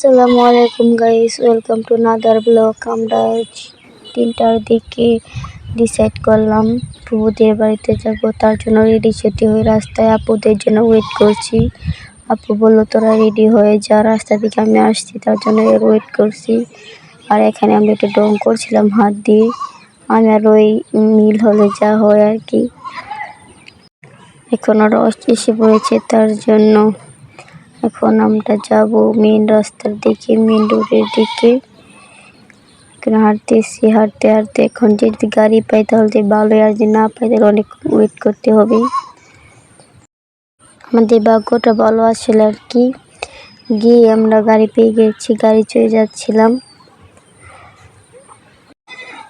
আসসালামু আলাইকুম guys welcome to another blog আমরা তিনটার দিকে ডিসাইড করলাম আপুদের বাড়িতে যাব। তার জন্য রেডি সেটি হয়ে রাস্তায় আপুদের জন্য ওয়েট করছি। আপু বলল, তোরা রেডি হয়ে যা। রাস্তা থেকে আমি আসছি, তার জন্য ওয়েট করছি। আর এখানে আমরা একটু ডং করছিলাম, হাত দিয়ে। আমি আর ওই মিল হলে যা হয় আর কি। এখন ওরা এসে পড়েছে তার জন্য। এখন আমরা যাব মেন রাস্তার দিকে মেন রোডের দিকে। হাঁটতেছি, হাঁটতে হাঁটতে এখন যদি গাড়ি পাই তাহলে ভালো, আর যদি না পাই তাহলে অনেক ওয়েট করতে হবে। আমাদের ভাগ্যটা ভালো আসলে আর কি। গিয়ে আমরা গাড়ি পেয়ে গেছি, গাড়ি চলে যাচ্ছিলাম।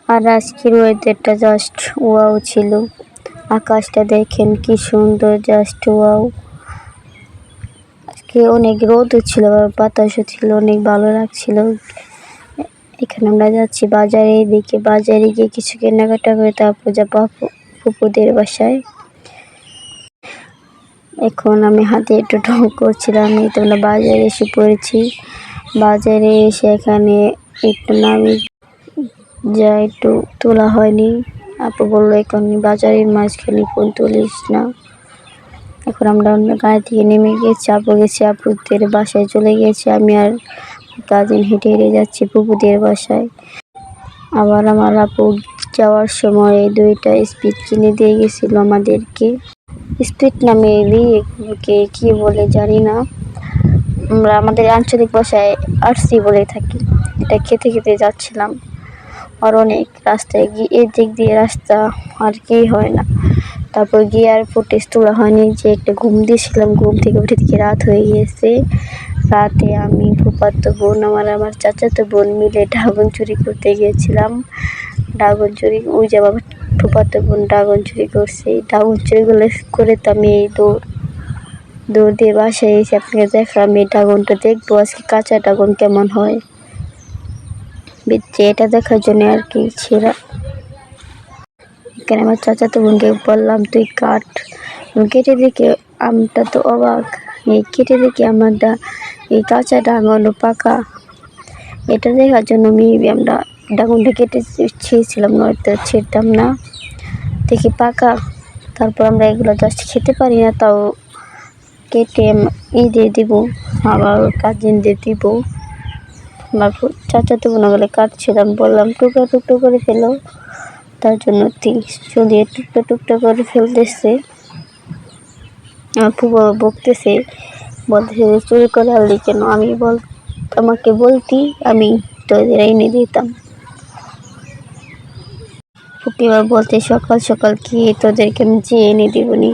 আর আজকের ওয়েদারটা জাস্ট ওয়াও ছিল। আকাশটা দেখেন কি সুন্দর জাস্ট ওয়াও আজকে অনেক রোদও ছিল আর বাতাসও ছিল, অনেক ভালো লাগছিল। এখানে আমরা যাচ্ছি বাজারে, এদিকে বাজারে গিয়ে কিছু কেনাকাটা করে তারপর যাব ফুপুদের বাসায়। এখন আমি হাতে একটু ঢং করছিলাম, এই তো আমরা বাজারে এসে পড়েছি। বাজারে এসে এখানে একটু নামি, যা একটু তোলা হয়নি। আপু বলল, এখন বাজারের মাঝখানে ফোন তুলিস না। এখন আমরা অন্য গাড়ি থেকে নেমে গিয়েছি আপু গেছি আপুদের বাসায় চলে গিয়েছি। আমি আর কাজিন হেঁটে হেঁটে যাচ্ছি পুপুদের বাসায়। আবার আমার আপু যাওয়ার সময় দুইটা স্পিড কিনে দিয়ে গেছিল আমাদেরকে। স্পিড নামে এগুলোকে কী বলে জানি না। আমরা আমাদের আঞ্চলিক ভাষায় আরসি বলে থাকি। এটা খেতে খেতে যাচ্ছিলাম। আর অনেক রাস্তায় গিয়ে এদিক দিয়ে রাস্তা আর কি হয় না। তারপর গিয়ে আর ফুটেজ তোলা হয়নি যে একটা ঘুম দিয়েছিলাম, ঘুম থেকে উঠে থেকে রাত হয়ে গিয়েছে। রাতে আমি ফুপাতো বোন, আমার আমার চাচাতো বোন মিলে ড্রাগন চুরি করতে গিয়েছিলাম। ড্রাগন চুরি, ওই যে আমার ফুপাতো বোন ড্রাগন চুরি করছে ড্রাগন চুরি করলে করে তো আমি এই দৌড় দৌড় দিয়ে বাসায় এসে আপনাকে দেখলাম, এই ড্রাগনটা দেখব, আজকে কাঁচা ড্রাগন কেমন হয়। এটা দেখার জন্য আর কি ছেঁড়া এখানে আমার চাচাতো বোনকে বললাম, তুই কাট। কেটে দেখে আমটা তো অবাক। এই কেটে দেখে আমারটা এই কাঁচা ডাঙন পাকা। এটা দেখার জন্য মেবি আমরা ডাঙনটা কেটে ছিঁড়ছিলাম, নয়তো ছিঁড়তাম না। দেখি পাকা। তারপর আমরা এগুলো জাস্ট খেতে পারি না, তাও কেটে ই দিয়ে দিব, আবার কাজিনদের দিব। আমার চাচাতো বোনগুলো কাটছিলাম বললাম, টুকরো টুকরো করে ফেলো। তার জন্য চলিয়ে টুকটা টুকটা করে ফেলতেছে ফুবো বকতেছে, বলতেছে যে, চুরি করে আনলি কেন? আমি বল, আমাকে বলতি, আমি তোদের এনে দিতাম। আবার বলতে, সকাল সকাল কি তোদেরকে আমি যে এনে দিবনি?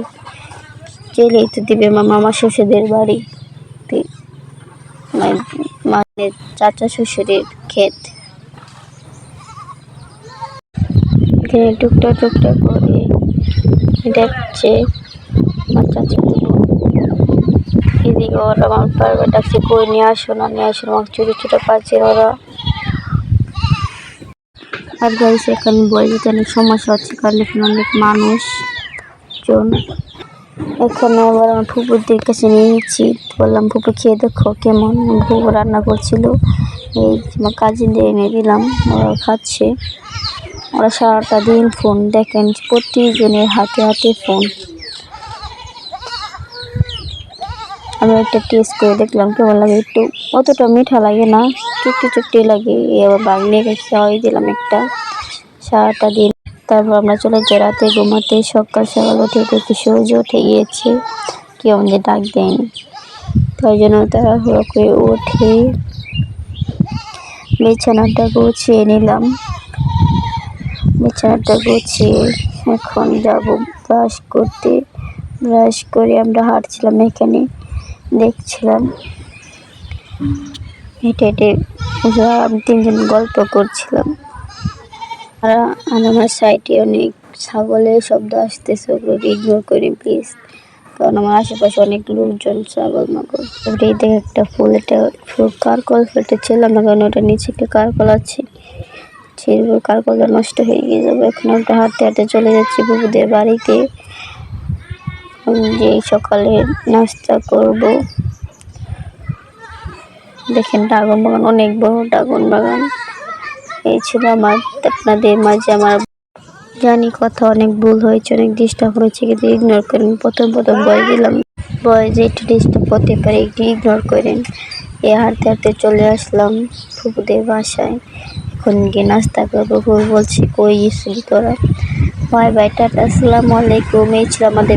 চেলেই তো দিবে মা, মামা শ্বশুরদের বাড়ি। মানে চাচা শ্বশুরের ক্ষেত। এখানে টুকটা টুকটা করে দেখছে। আমার চাচা এদিকে ওরা আমার পারবে ডাকছে, কই, নিয়ে আসো না, নিয়ে আসো আমার ছোটো ছোটো পাচ্ছে ওরা। আর গাইছে এখানে বই যেতে অনেক সমস্যা হচ্ছে, কারণ এখানে অনেক মানুষ জন এখানে আবার আমার ফুপুরদের কাছে নিয়ে নিচ্ছি। বললাম, ফুপু, খেয়ে দেখো কেমন ফুপু রান্না করছিল। এই কাজিনদের এনে দিলাম ওরা খাচ্ছে। ওরা সারাটা দিন ফোন দেখেন, প্রতিজনের হাতে হাতে ফোন। আমি একটা টেস্ট করে দেখলাম, কেমন লাগে একটু, অতটা মিঠা লাগে না, চুপটি চুপটি লাগে এবার বাগনিয়ে খাওয়াই দিলাম একটা, সারাটা দিন। তারপর আমরা চলে যাই রাতে ঘুমাতে, সকাল সকাল উঠে দেখি সূর্য উঠে গিয়েছে কেউ আমাদের ডাক দেয়নি। তাই জন্য তারা হুড়ো করে উঠে বিছানাটা গুছিয়ে নিলাম। বিছানাটা গুছিয়ে এখন যাব ব্রাশ করতে। ব্রাশ করে আমরা হাঁটছিলাম এখানে, দেখছিলাম। হেঁটে হেঁটে আমি তিনজন গল্প করছিলাম। আর আমার সাইডে অনেক ছাগলের শব্দ আসতেছে ওগুলোকে ইগনোর করি প্লিজ কারণ আমার আশেপাশে অনেক লোকজন ছাগল, মাগল। এই দেখে একটা ফুল এটা কারকল ফুলটা ছিলাম না কারণ ওটা নিচে একটা কারকল আছে। ছিঁড়বে কারকলটা নষ্ট হয়ে গিয়ে যাবে। এখন আমরা হাঁটতে হাঁটতে চলে যাচ্ছি বুবুদের বাড়িতে। যে সকালে নাস্তা করব। দেখেন ড্রাগন বাগান, অনেক বড় ড্রাগন বাগান। এই ছিল আমার, আপনাদের মাঝে আমার জানি কথা, অনেক ভুল হয়েছে, অনেক ডিস্টার্ব হয়েছে, কিন্তু ইগনোর করেন। প্রথম প্রথম বয় দিলাম। বয় যে একটু ডিস্টার্ব হতে পারে, একটু ইগনোর করেন। এ হাঁটতে হাঁটতে চলে আসলাম ফুপুদের বাসায়। এখন গিয়ে নাস্তা করব বলছি, কই গেছিলি তোরা? বাই বাই, টাটা, আসসালামু আলাইকুম, এই ছিল আমাদের